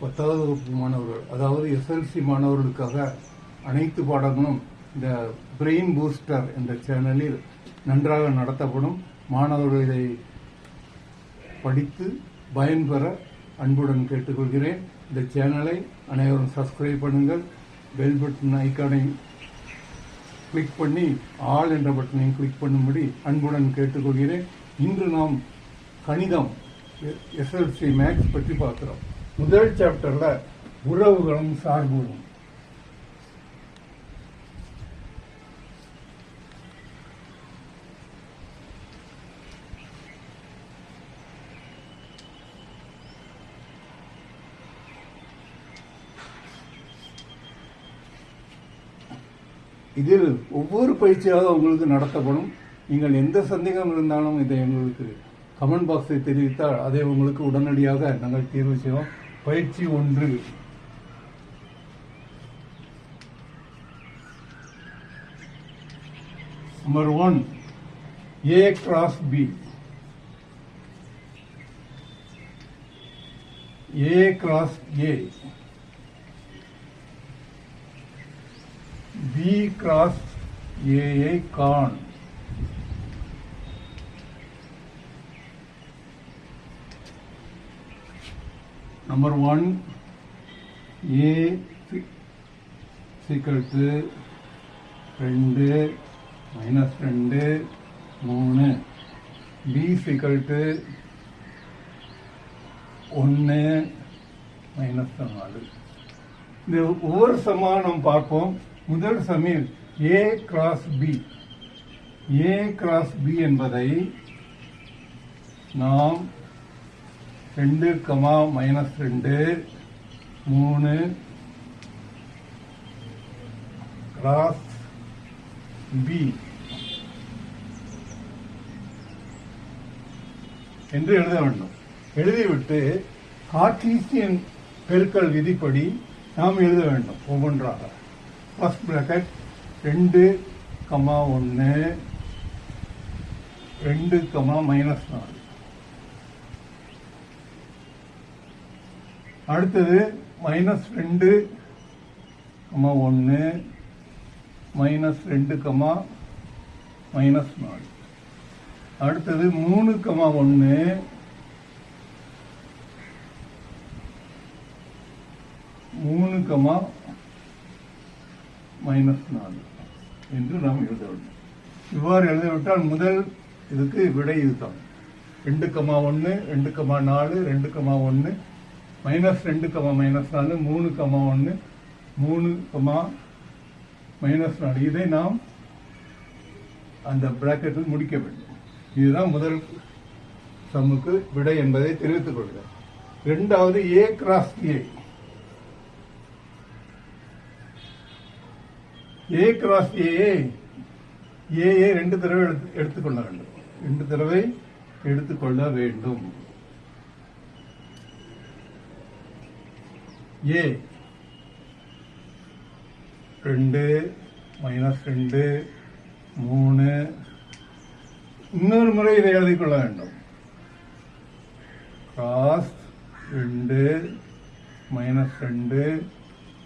பத்தாவது வகுப்பு மாணவர்கள் அதாவது எஸ்எல்சி மாணவர்களுக்காக அனைத்து பாடங்களும் இந்த பிரெயின் பூஸ்டர் என்ற சேனலில் நன்றாக நடத்தப்படும். மாணவர்கள் இதை படித்து பயன்பெற அன்புடன் கேட்டுக்கொள்கிறேன். இந்த சேனலை அனைவரும் சப்ஸ்கிரைப் பண்ணுங்கள். பெல் பட்டன் ஐக்கானை கிளிக் பண்ணி ஆல் என்ற பட்டனையும் கிளிக் பண்ணும்படி அன்புடன் கேட்டுக்கொள்கிறேன். இன்று நாம் கணிதம் எஸ்எல்சி மேக்ஸ் பற்றி பார்க்கிறோம். முதல் சாப்டர்ல உறவுகளும் சார்புகளும் இதில் ஒவ்வொரு பயிற்சியாக உங்களுக்கு நடத்தப்படும். நீங்கள் எந்த சந்தேகம் இருந்தாலும் இதை எங்களுக்கு கமெண்ட் பாக்ஸில் தெரிவித்தால் அதை உங்களுக்கு உடனடியாக நாங்கள் தீர்வு செய்வோம். பயிற்சி ஒன்று. Number one A cross B A cross A B cross AI Khan number one A சீக்கிரத்து ரெண்டு மைனஸ் ரெண்டு மூணு. பி சீக்கிரத்து ஒன்று மைனஸ் நாலு. இந்த ஒவ்வொரு சமாக நாம் பார்ப்போம். முதல் சமையல் A cross B A cross B என்பதை நாம் ரெண்டு கமா மைனஸ் ரெண்டு மூணு கிராஸ் பி என்று எழுத வேண்டும். எழுதிவிட்டு கார்டீசியன் பெருக்கல் விதிப்படி நாம் எழுத வேண்டும் ஒவ்வொன்றாக. ஃபர்ஸ்ட் பிராக்கெட் ரெண்டு கமா ஒன்று ரெண்டு கமா மைனஸ் நாலு. அடுத்தது மைனஸ் ரெண்டு கமா ஒன்று மைனஸ் ரெண்டு கமா மைனஸ் நாலு. அடுத்தது மூணு கமா ஒன்று மூணு கமா மைனஸ் நாலு என்று நாம் எழுத வேண்டும். இவ்வாறு எழுதிவிட்டால் முதல் இதுக்கு விடை இதுதான். ரெண்டு கமா ஒன்று ரெண்டு கமா நாலு ரெண்டு கமா ஒன்று மைனஸ் ரெண்டு கமா மைனஸ் நாலு மூணு கமா ஒன்று மூணு கமா மைனஸ் நாலு. இதை நாம் அந்த பிராக்கெட்டில் முடிக்க வேண்டும். இதுதான் முதல் சம்முக்கு விடை என்பதை தெரிவித்துக் கொள்கிறேன் இரண்டாவது ஏ cross A A cross A ஏ ரெண்டு தடவை எடுத்து எடுத்துக்கொள்ள வேண்டும். ரெண்டு தடவை எடுத்துக்கொள்ள வேண்டும். ஏ. ரெண்டு மைனஸ் ரெண்டு மூணு. இன்னொரு முறை இதை எழுதிக்கொள்ள வேண்டும். கிராஸ் ரெண்டு மைனஸ் ரெண்டு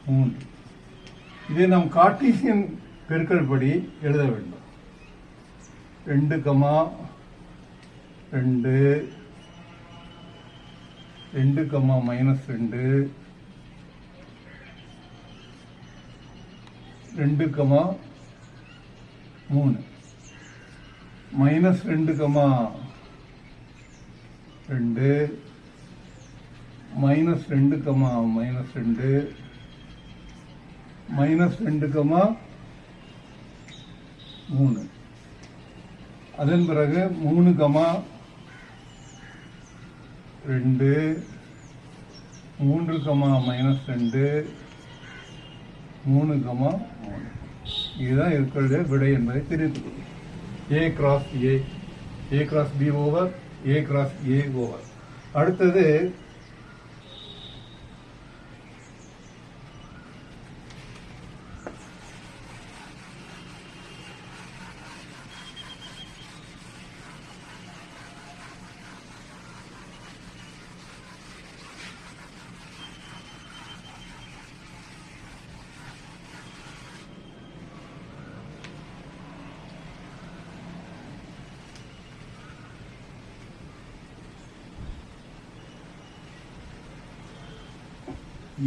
மூன்று. இதை நாம் கார்டீசியன் பெருக்கல் படி எழுத வேண்டும். ரெண்டு கமா ரெண்டு ரெண்டு கமா மைனஸ் ரெண்டு ரெண்டு கமா மூணு. மைனஸ் ரெண்டு கமா ரெண்டு. மைனஸ் ரெண்டு கமா மைனஸ் ரெண்டு. மைனஸ் ரெண்டு கமா மூணு. அதன் பிறகு மூணு கமா ரெண்டு. மூன்று கமா மைனஸ் ரெண்டு. மூணு கமா மூணு. இதுதான் இருக்கிறது விடை என்பதை தெரிவித்துக் கொள்ளும். A cross A A cross B over A cross A over அடுத்தது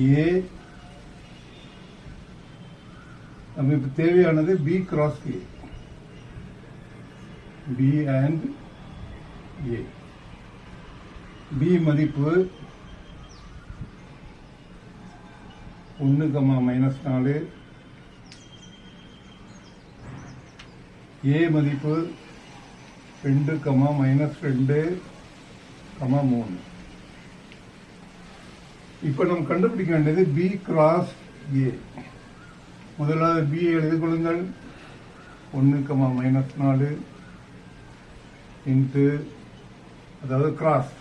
ஏ நமக்கு தேவையானது B cross A B and A B மதிப்பு ஒன்று கமா மைனஸ் நாலு. ஏ மதிப்பு ரெண்டு கமா மைனஸ் ரெண்டு கமா மூணு. இப்போ நம்ம கண்டுபிடிக்க வேண்டியது பி கிராஸ் ஏ முதலாவது பிஏ எழுதி கொள்ளுங்கள். ஒன்று கமா மைனஸ் நாலு இன்ட்டு அதாவது கிராஸ்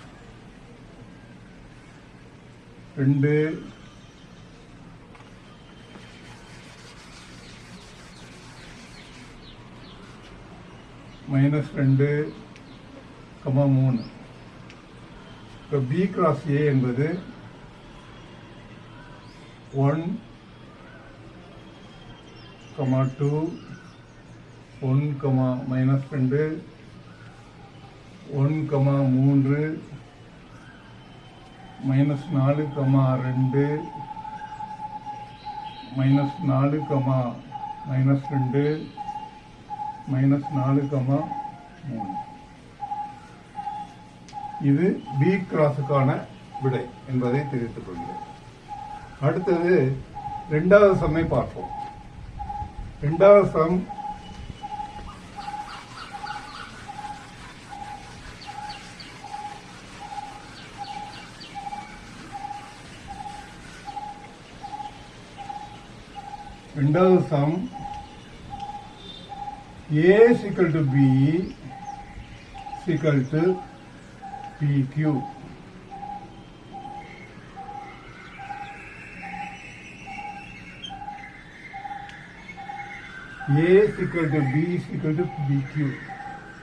ரெண்டு. மைனஸ் ரெண்டு கமா மூணு. இப்போ பி கிராஸ் ஏ என்பது one comma two one comma minus ரெண்டு ஒன் கமா மூன்று மைனஸ் நாலு கமா ரெண்டு மைனஸ் நாலு கமா மைனஸ் ரெண்டு மைனஸ் நாலு கமா மூணு இது பி கிராஸுக்கான விடை என்பதை தெரிவித்துக் கொள்கிறேன். அடுத்தது ரெண்டாவது சம்மை பார்ப்போம். ரெண்டாவது சம் ரெண்டாவது sum A is equal to B is equal to A is equal to B is equal to BQ.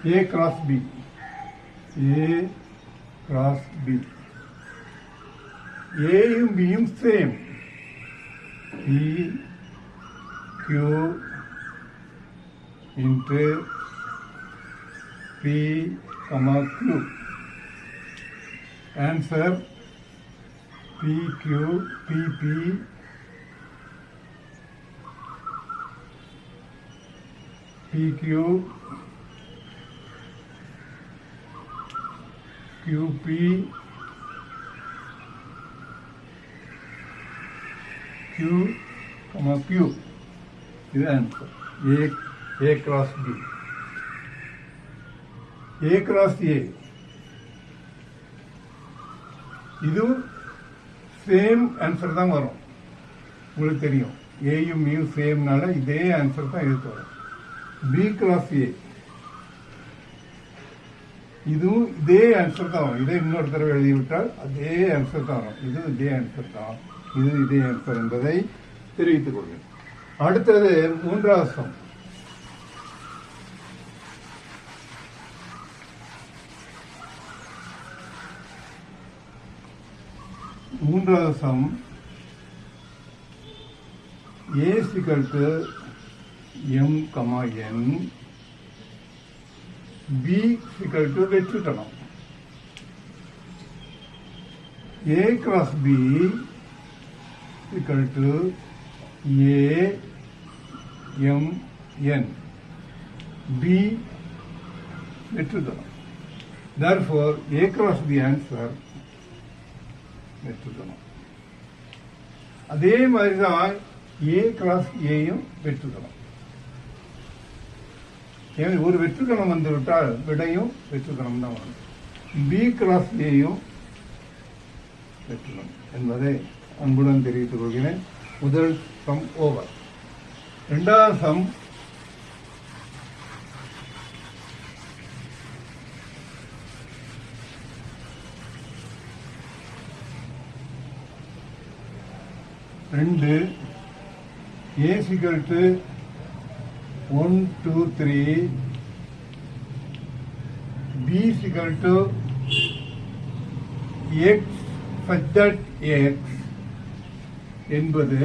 A cross B. A cross B. ஏயும் பியும் same P Q into P, comma Q. Answer PQ, PP, PQ, QP, Q, comma Q. இது answer A A cross B A cross A இதுவும் same answer தான் வரும். உங்களுக்கு தெரியும். ஏயும் மியும் சேம்னால இதே ஆன்சர் தான் இதுக்கு வரும் பி கிராஸ் ஏ இதுவும் இதே ஆன்சர் தான் வரும். இதே இன்னொரு தடவை எழுதிவிட்டால் அதே ஆன்சர் தான் வரும். இது இதே ஆன்சர் தான். இது இதே ஆன்சர் என்பதை தெரிவித்துக் கொள்கிறேன். அடுத்தது மூன்றாவது சம் மூன்றாவது sum ஏசிகளுக்கு is equal to M comma N P is equal to வெற்றித்தனம் A cross B is equal to A M N P வெற்றித்தனம் therefore a cross b answer வெற்றுக்கணும் அதே மாதிரி தான் ஏ கிராஸ் ஏயும் வெற்றுக்கணும் ஏன்? ஒரு வெற்றுக்கணம் வந்துவிட்டால் விடையும் வெற்றுக்கணம் தான் வரும். பி கிராஸ் ஏயும் வெற்றுக்கணும் என்பதை அன்புடன் தெரிவித்துக் கொள்கிறேன். முதல் சம் ஓவர் இரண்டாவது சம் ரெண்டு A is equal one two three is equal to X such that x என்பது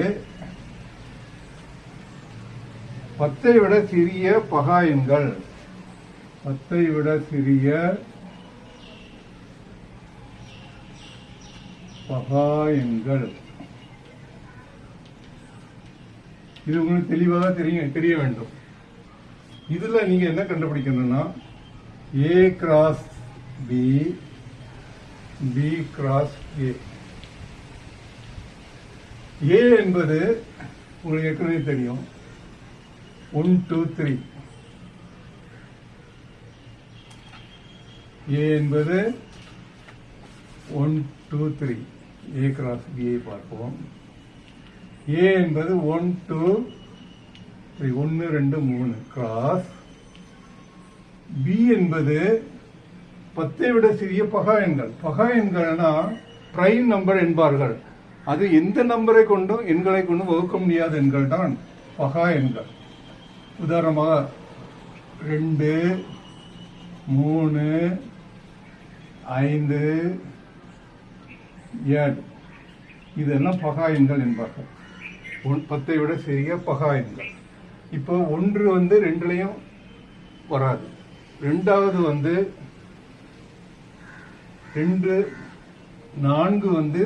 பத்தை விட சிறிய பகாயங்கள் பத்தை விட சிறிய பகாயங்கள் இது உங்களுக்கு தெளிவாக தெரிய தெரிய வேண்டும். இதுல நீங்க என்ன கண்டுபிடிக்கணும்னா A cross B B cross A A என்பது உங்களுக்கு ஏற்கனவே தெரியும். ஒன் டூ த்ரீ ஏ என்பது one two three A cross பியை பார்ப்போம். ஏ என்பது ஒன் டூ சரி ஒன்று ரெண்டு மூணு. கிராஸ் பி என்பது பத்தை விட சிறிய பகா எண்கள். பகா எண்கள்னா பிரைம் நம்பர் என்பார்கள். அது எந்த நம்பரை கொண்டும் எண்களை கொண்டும் வகுக்க முடியாத எண்கள் தான் பகா எண்கள். உதாரணமாக ரெண்டு மூணு ஐந்து ஏழு. இதெல்லாம் பகா எண்கள் என்பார்கள். ஒன் பத்தை விட சிறிய பகா எண்கள். இப்போ ஒன்று வந்து ரெண்டுலையும் வராது. ரெண்டாவது வந்து ரெண்டு நான்கு வந்து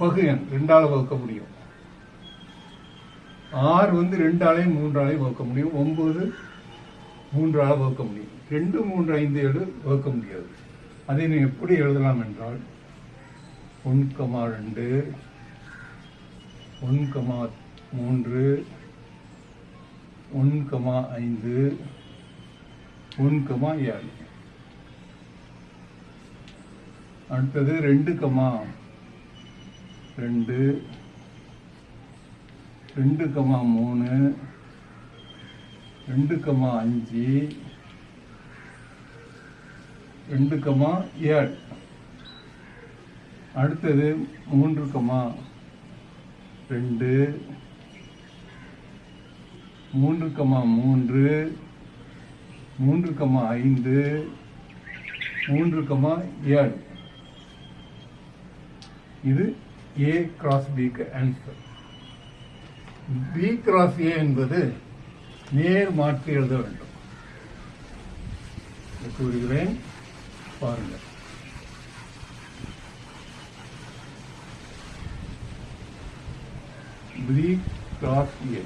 பகு ரெண்டால வகுக்க முடியும். ஆறு வந்து ரெண்டாலையும் மூன்றாலையும் வகுக்க முடியும். ஒன்பது மூன்றால வகுக்க முடியும். ரெண்டு மூன்று ஐந்து ஏழு வகுக்க முடியாது. அதை நீ எப்படி எழுதலாம் என்றால் ஒன் கமா ரெண்டு ஒன் கமா மூன்று ஒன் கமா ஐந்து ஒன் கமா ஏழு. அடுத்தது ரெண்டு கமா ரெண்டு ரெண்டு கமா மூணு ரெண்டு கமா அஞ்சு ரெண்டு கமா ஏழு. அடுத்தது மூன்று கமா ரெண்டு மூன்று கமா மூன்று மூன்று கமா ஐந்து மூன்று கமா ஏழு. இது ஏ கிராஸ் பிக்கு ஆன்சர் பி கிராஸ் ஏ என்பது நேர் மாற்றி எழுத வேண்டும். கூறுகிறேன். பாருங்கள். பி கிராஸ் ஏ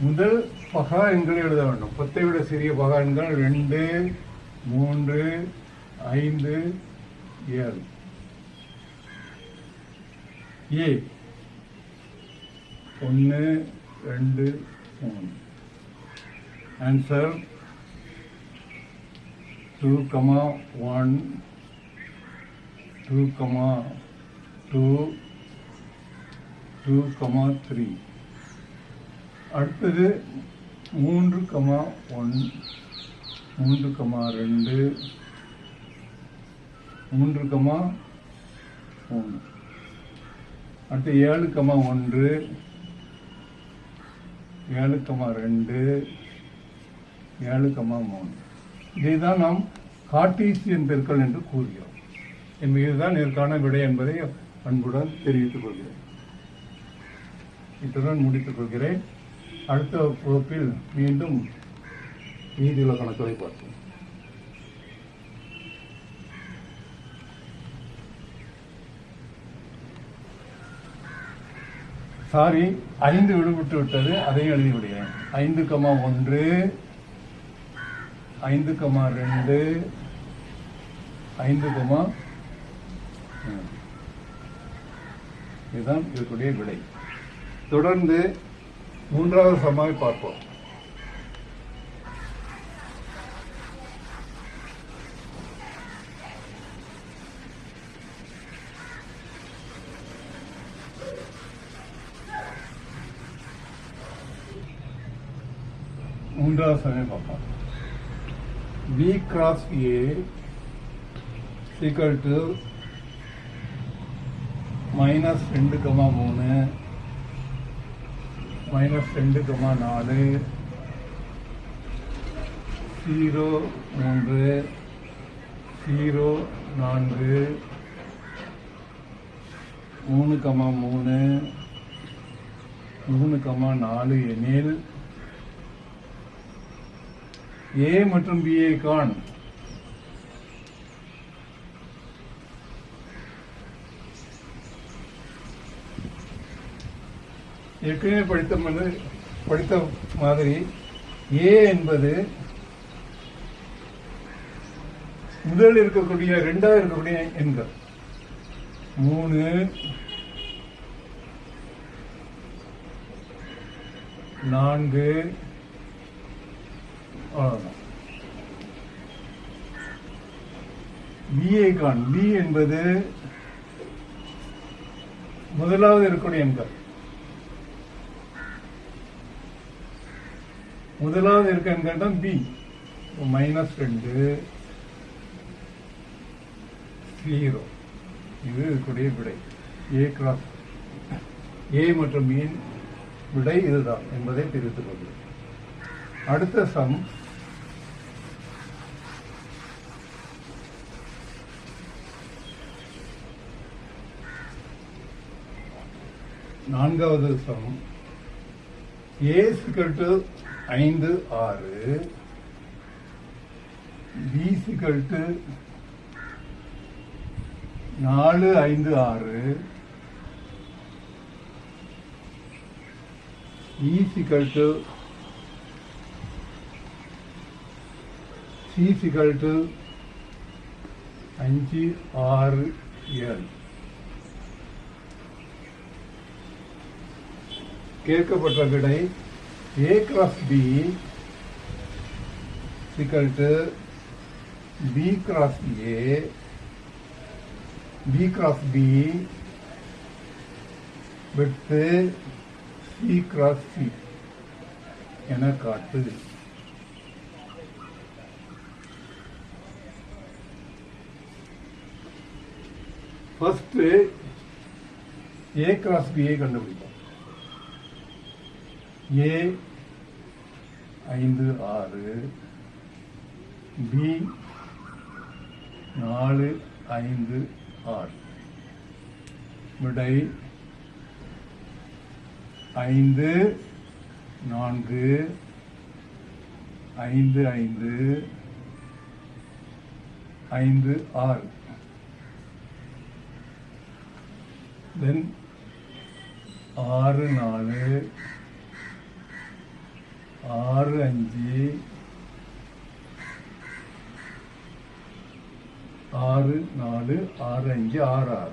முதல் பகா எண்களை எழுத வேண்டும். பத்தை விட சிறிய பகா எண்கள் ரெண்டு மூன்று ஐந்து ஏழு. ஏ. ஒன்று ரெண்டு மூணு. Answer two comma one two comma two two comma three அடுத்தது மூன்று கமா ஒன் மூன்று கமா ரெண்டு மூன்று கமா மூணு. அடுத்து ஏழு கமா ஒன்று ஏழு கமா ரெண்டு ஏழு கமா மூணு. இதைதான் நாம் காட்டீசியன் பெருக்கள் என்று கூறுகிறோம். என்பது இதுதான் இதற்கான விடை என்பதை அன்புடன் தெரிவித்துக் கொள்கிறேன். இத்துடன் முடித்துக் கொள்கிறேன். அடுத்த வகுப்பில் மீண்டும் மீதியுள்ள கணக்குகளை பார்ப்போம். சாரி ஐந்து விடுபட்டு விட்டது அதையும் எழுதிவிடுகிறேன். ஐந்து கமா ஒன்று ஐந்து கமா ரெண்டு ஐந்து கமா இதுதான் இதற்குடைய விடை. தொடர்ந்து மூன்றாவது சமாவை பார்ப்போம். மூன்றாவது சமயம் பார்ப்போம். B cross A is equal to minus ரெண்டு கமா மூணு மைனஸ் ரெண்டு கமா நாலு. ஜீரோ மூன்று. ஜீரோ நான்கு. மூணு கமா மூணு. மூணு கமா நாலு எனில் ஏ மற்றும் பிஏ கான் ஏற்கனவே படித்த மாதிரி படித்த மாதிரி ஏ என்பது முதல் இருக்கக்கூடிய ரெண்டாவது இருக்கக்கூடிய எண்கள். மூணு நான்கு அவ்வளவுதான். பிஏ கான் பி என்பது முதலாவது இருக்கக்கூடிய எண்கள். முதலாவது இருக்க எண்கள் பி மைனஸ் ரெண்டு. ஜீரோ இது இதுக்குடைய விடை. ஏ கிராஸ் ஏ மற்றும் பியின் விடை இதுதான் என்பதை தெரிவித்துக் கொள்கிறேன் அடுத்த சம் நான்காவது சமம் ஏ சிக்கல் ஐந்து ஆறு. பி நாலு ஐந்து ஆறு. இ சிசிகல்ட்டு அஞ்சு ஆறு ஏழு. கேட்கப்பட்ட விடை A cross B equal B cross A B cross B விட்டு சி கிராஸ் சி என காட்டு ஃபர்ஸ்ட் ஏ கிராஸ் பியை கண்டுபிடிப்போம் ஏ ஐந்து ஆறு. பி நாலு ஐந்து ஆறு. விடை ஐந்து நான்கு ஐந்து ஐந்து ஐந்து ஆறு. தென் ஆறு நாலு ஆறு அஞ்சு. ஆறு நாலு ஆறு அஞ்சு ஆறு ஆறு.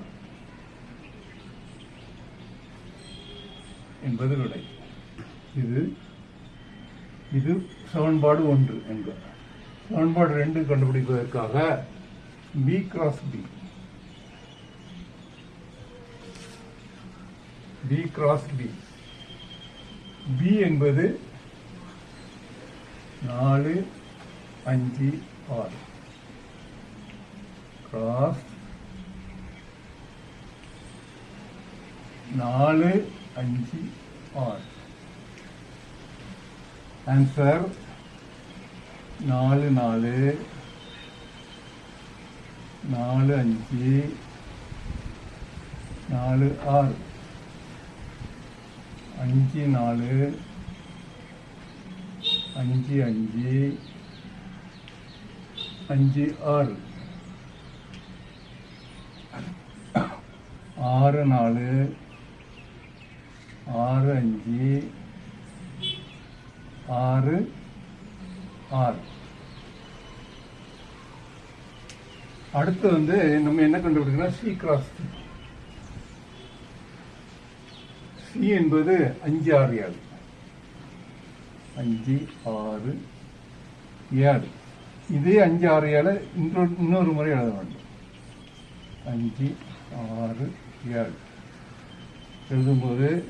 என்பது விடை. இது இது சமன்பாடு ஒன்று என்க சமன்பாடு ரெண்டு கண்டுபிடிப்பதற்காக B cross B B cross B B என்பது நாலு அஞ்சு ஆறு. கிராஸ் நாலு அஞ்சு ஆறு. ஆன்சர் நாலு நாலு. நாலு அஞ்சு. நாலு ஆறு. அஞ்சு நாலு. அஞ்சு அஞ்சு அஞ்சு ஆறு. ஆறு நாலு. ஆறு அஞ்சு. ஆறு ஆறு. அடுத்து வந்து நம்ம என்ன கண்டுபிடிக்கிறோம் சி கிராஸ் சி என்பது அஞ்சு ஆறு ஏழு. அஞ்சு ஆறு ஏழு. இதே அஞ்சு ஆறு ஏழு இன்னொரு இன்னொரு முறை எழுத வேண்டும். அஞ்சு ஆறு ஏழு. எழுதும்போது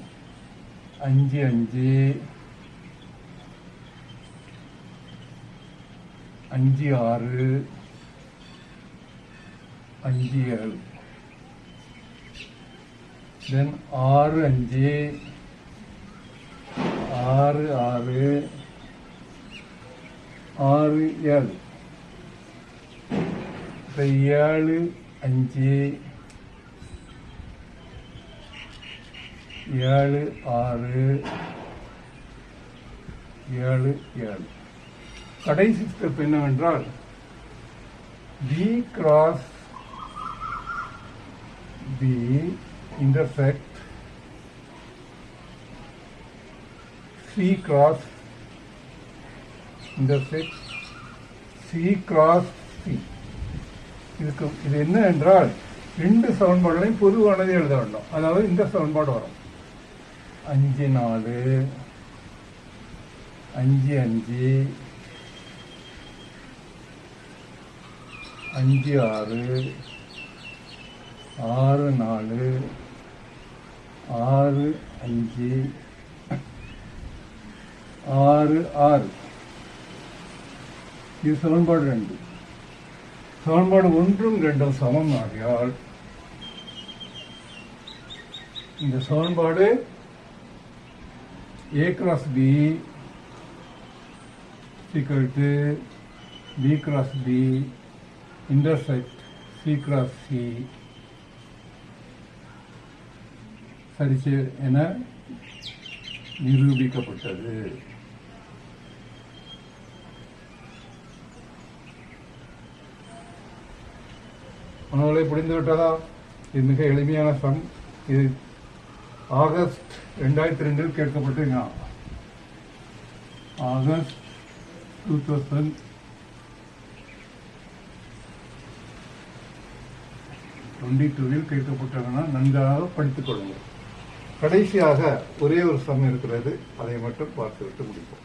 அஞ்சு அஞ்சு. அஞ்சு ஆறு. அஞ்சு ஏழு. தென் ஆறு அஞ்சு. ஆறு ஆறு. ஆறு ஏழு. இப்போ ஏழு அஞ்சு. ஏழு ஆறு. ஏழு ஏழு. கடைசி ஸ்டெப் என்னவென்றால் B cross B intersect C cross intersect C cross C இதுக்கு இது என்ன என்றால் ரெண்டு சமன்பாடுகளையும் பொதுவானது எழுத வேண்டும். அதாவது இந்த சமன்பாடு வரும். அஞ்சு நாலு அஞ்சு அஞ்சு அஞ்சு ஆறு ஆறு நாலு ஆறு அஞ்சு ஆறு ஆறு. இது சமன்பாடு ரெண்டு. சமன்பாடு ஒன்றும் ரெண்டும் சமம் ஆகையால் இந்த சமன்பாடு A cross B சீக்கிரட்டு B b cross b intersect C cross c. சரிச்சு என நிரூபிக்கப்பட்டது. உணவுகளை புரிந்து விட்டதா இது மிக எளிமையான சம். இது ஆகஸ்ட் ரெண்டாயிரத்தி ரெண்டில் கேட்கப்பட்டு ஆகஸ்ட் டூ தௌசண்ட் டுவெண்ட்டி டூவில் கேட்கப்பட்டதுன்னா நன்றாக படித்துக் கொள்ளுங்கள். கடைசியாக ஒரே ஒரு சம் இருக்கிறது. அதை மட்டும் பார்த்துவிட்டு முடிப்போம்.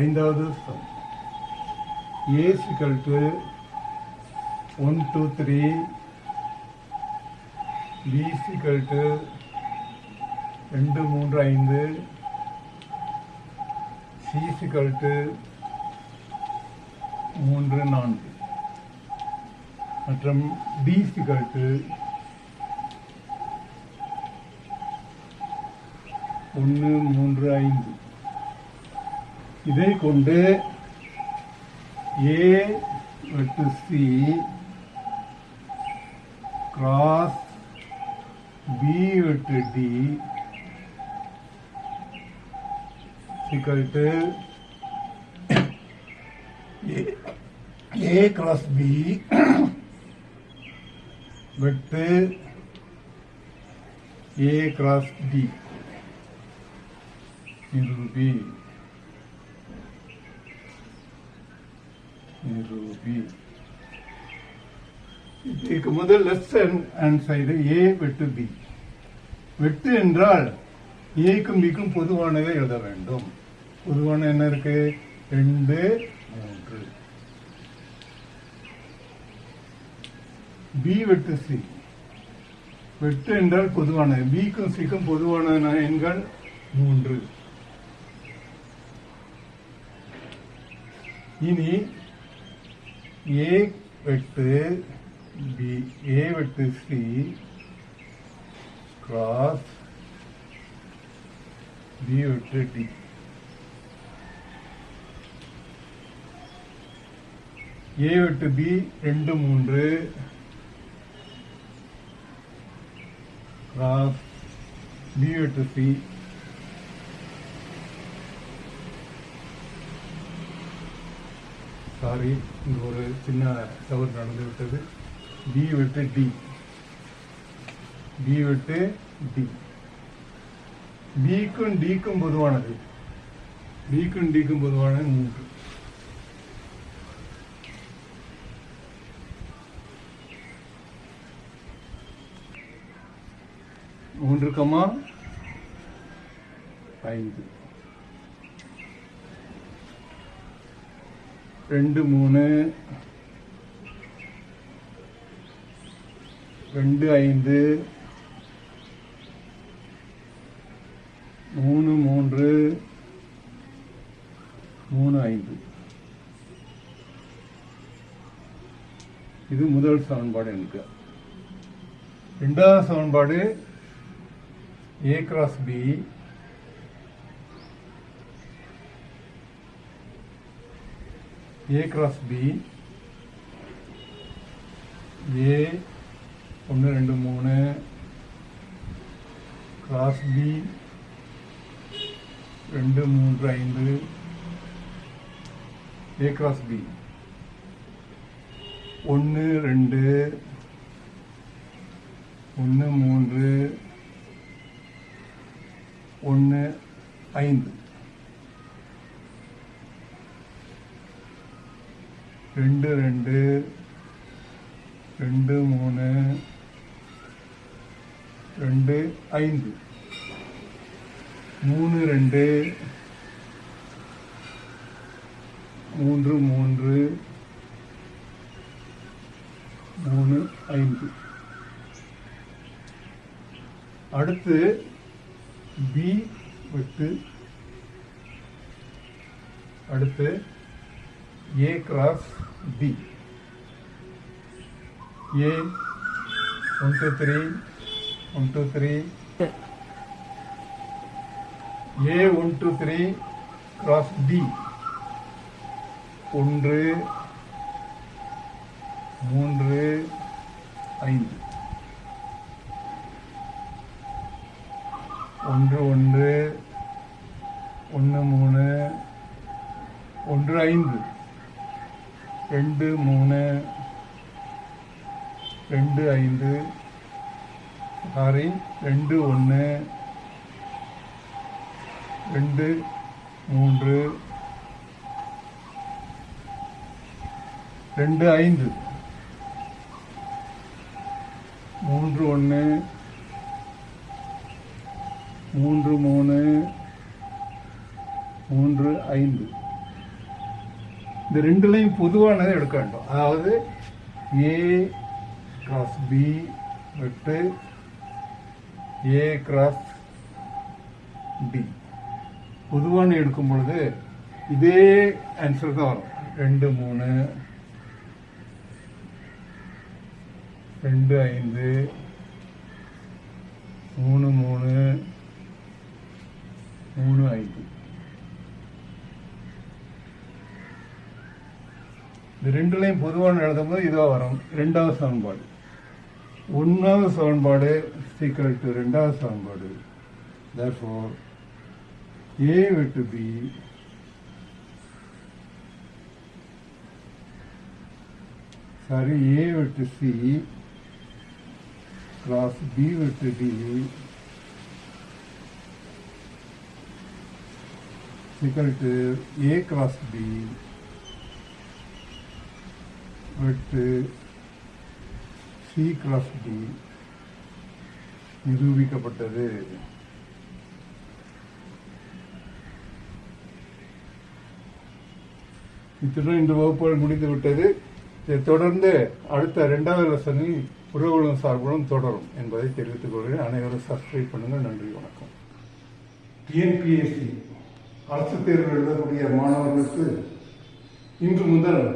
ஐந்தாவது sum A equal to one two three. B equal to ரெண்டு மூன்று ஐந்து. சி சிக்கல் டு மூன்று நான்கு. மற்றும் டி சிக்கல் டு ஒன்று மூன்று ஐந்து. இதை கொண்டு ஏ வெட்டு சி கிராஸ் பி வெட்டு D equal to A cross B வெட்டு ஏ கிராஸ் டி நிரூபி நிரூபி இதுக்கு முதல் லெஃப்ட் ஹேண்ட் சைடு ஏ வெட்டு பி வெட்டு என்றால் ஏக்கும் பிக்கும் பொதுவானதை எழுத வேண்டும். பொதுவான என்ன இருக்கு? ரெண்டு மூன்று. பி வெட்டு சி வெட்டு என்றால் பொதுவானது. பிக்கும் சிக்கும் பொதுவான எண்கள் மூன்று. இனி ஏ வெட்டு பி ஏ வெட்டு சி கிராஸ் பி வெட்டு டி ஏ வெட்டு பி ரெண்டு மூன்று கிராஸ் பி வெட்டு சி சாரி இங்க ஒரு சின்ன தவறு நடந்து விட்டது. பி விட்டு டி பி விட்டு டி பிக்கும் டிக்கும் பொதுவானது. பிக்கும் டிக்கும் பொதுவானது மூன்று. மூன்று கமா ஐந்து. ரெண்டு மூணு. ரெண்டு ஐந்து. மூணு மூன்று. மூணு ஐந்து. இது முதல் சமன்பாடு எனக்கு. ரெண்டாவது சமன்பாடு A cross B A cross B A ஒன்று ரெண்டு மூணு கிராஸ் பி ரெண்டு மூன்று ஐந்து ஏ கிராஸ் பி ஒன்று ரெண்டு ஒன்று மூன்று ஒன்று ஐந்து. ரெண்டு ரெண்டு ரெண்டு மூணு ரெண்டு ஐந்து. மூணு ரெண்டு மூன்று மூன்று மூணு ஐந்து. அடுத்து பி விட்டு. அடுத்து A cross B A one two three one two three A one two three cross D ஒன்று மூன்று ஐந்து ஒன்று ஒன்று ஒன்று மூணு ஒன்று ஐந்து ரெண்டு மூணு ரெண்டு ஐந்து சாரி ரெண்டு ஒன்று ரெண்டு மூன்று ரெண்டு ஐந்து. மூன்று ஒன்று மூன்று மூணு மூன்று ஐந்து. இந்த ரெண்டுலையும் பொதுவானதை எடுக்க வேண்டும். அதாவது ஏ கிராஸ் பி விட்டு ஏ கிராஸ் டி பொதுவான எடுக்கும் பொழுது இதே ஆன்சர் தான் வரும். ரெண்டு மூணு ரெண்டு ஐந்து மூணு மூணு மூணு ஐந்து. இந்த ரெண்டுலையும் பொதுவான எழுதும்போது இதுவாக வரும். ரெண்டாவது சமன்பாடு. ஒன்றாவது சமன்பாடு சீக்கிரம் டு ரெண்டாவது சமன்பாடு. Therefore A விட்டு B. சாரி ஏ விட்டு சி கிராஸ் பி விட்டு D equal to A cross B. விட்டு சி cross டி நிரூபிக்கப்பட்டது. இத்துடன் இந்த வகுப்புகள் முடிந்துவிட்டது. இதை தொடர்ந்து அடுத்த இரண்டாவது லெசனில் உறவுகளும் சார்புகளும் தொடரும் என்பதை தெரிவித்துக் கொள்கிறேன். அனைவரும் சப்ஸ்கிரைப் பண்ணுங்கள். நன்றி வணக்கம். டிஎன்பிஎஸ்சி அரசு தேர்வு எழுதக்கூடிய மாணவர்களுக்கு இன்று முதல்